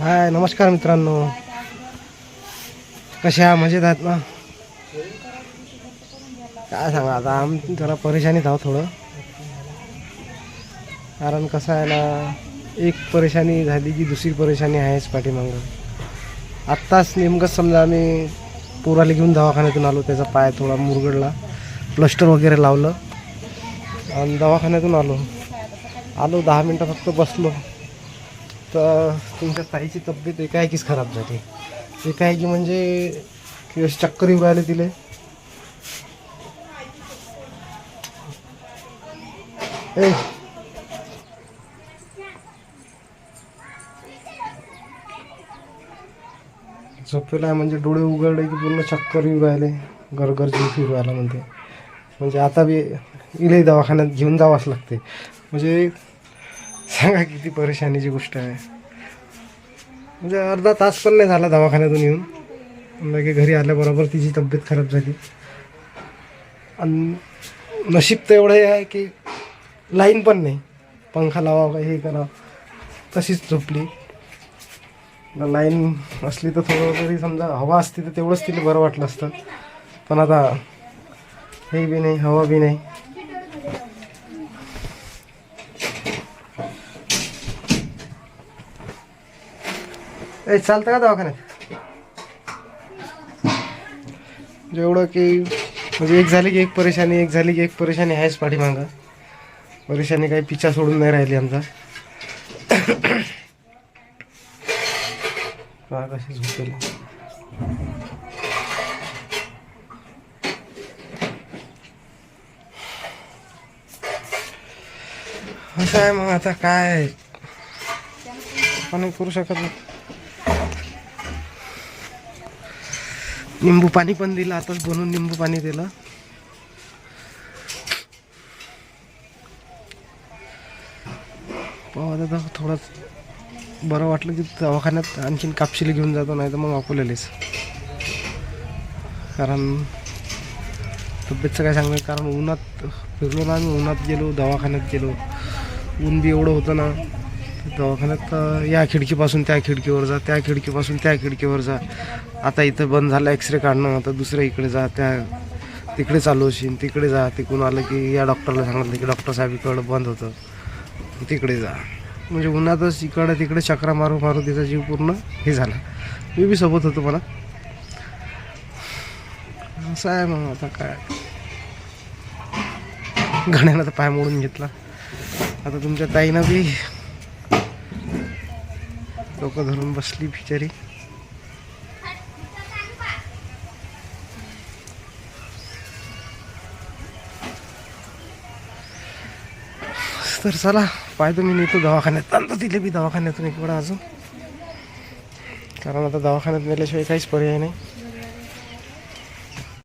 हाय नमस्कार मित्रांनो. कशा मजेत आहेत ना? काय सांगा आता आम जरा परेशानीत आहोत थोडं. कारण कसं आहे ना एक परेशानी झाली की दुसरी परेशानी आहेच पाठीमागं. आत्ताच नेमकंच समजा आम्ही पोराला घेऊन दवाखान्यातून आलो त्याचा पाय थोडा मुरगडला प्लस्टर वगैरे लावलं आणि दवाखान्यातून आलो. आलो दहा मिनटं फक्त बसलो. तर तुमच्या ताईची तब्येत एकाएकीच खराब झाली. एकाएकी म्हणजे की अशी चक्कर येऊ राहिले तिले. ए. झोपेला म्हणजे डोळे उघडले की पूर्ण चक्कर येऊ राहिले. गरगर जीव फिरू राहिला म्हणते. म्हणजे आता बी इले दवाखान्यात घेऊन जावंच लागते. म्हणजे सांगा किती परेशानीची गोष्ट आहे. म्हणजे अर्धा तास पण नाही झाला दवाखान्यातून येऊन. लगे घरी आल्याबरोबर तिची तब्येत खराब झाली. आणि नशीब तर एवढं हे आहे की लाईन पण नाही. पंखा लावा का हे करा. तशीच झोपली. लाईन असली तर थोडं तरी समजा हवा असती तर तेवढंच तिला बरं वाटलं असतं. पण आता हे बी नाही हवा बी नाही. ए चालतं का दवाखान्यात? म्हणजे जेवढं की म्हणजे एक झाली की एक परेशानी एक झाली की एक परेशानी आहेच पाठीमागं. परेशानी काही पिछा सोडून नाही राहिली आमचा. कशी झोपेल? असं आहे मग आता काय? आपण नाही करू शकत नाही. निंबू पाणी पण दिलं आताच बनवून निंबू पाणी दिलं. पाव आता थोडंच बरं वाटलं की दवाखान्यात आणखीन कापशिली घेऊन जातो नाही तर मग अकोल्यालेच कारण तब्येतचं काय सांगणार? कारण उन्हात फिरलो ना आम्ही उन्हात गेलो दवाखान्यात गेलो. ऊन बी एवढं होतं ना. दवाखान्यात या खिडकीपासून त्या खिडकीवर जा त्या खिडकीपासून त्या खिडकीवर जा. आता इथं बंद झालं एक्सरे काढणं आता दुसऱ्या इकडे जा त्या तिकडे चालू असेल तिकडे जा. तिकडून आलं की या डॉक्टरला सांगितलं की डॉक्टर साहेब इकडं बंद होतं. तिकडे जा. म्हणजे उन्हातच इकडं तिकडे चक्रा मारू मारू तिचा जीव पूर्ण हे झाला. मी बी सोबत होतो मला असं आहे मग आता काय. गाण्यानं तर पाय मोडून घेतला. आता तुमच्या ताईनं बी डोकं धरून बसली बिचारी. तर चला पाहतो मी नेतो दवाखान्यात. आणतो तिथे बी दवाखान्यातून एक वेळा अजून. कारण आता दवाखान्यात नेल्याशिवाय काहीच पर्याय नाही.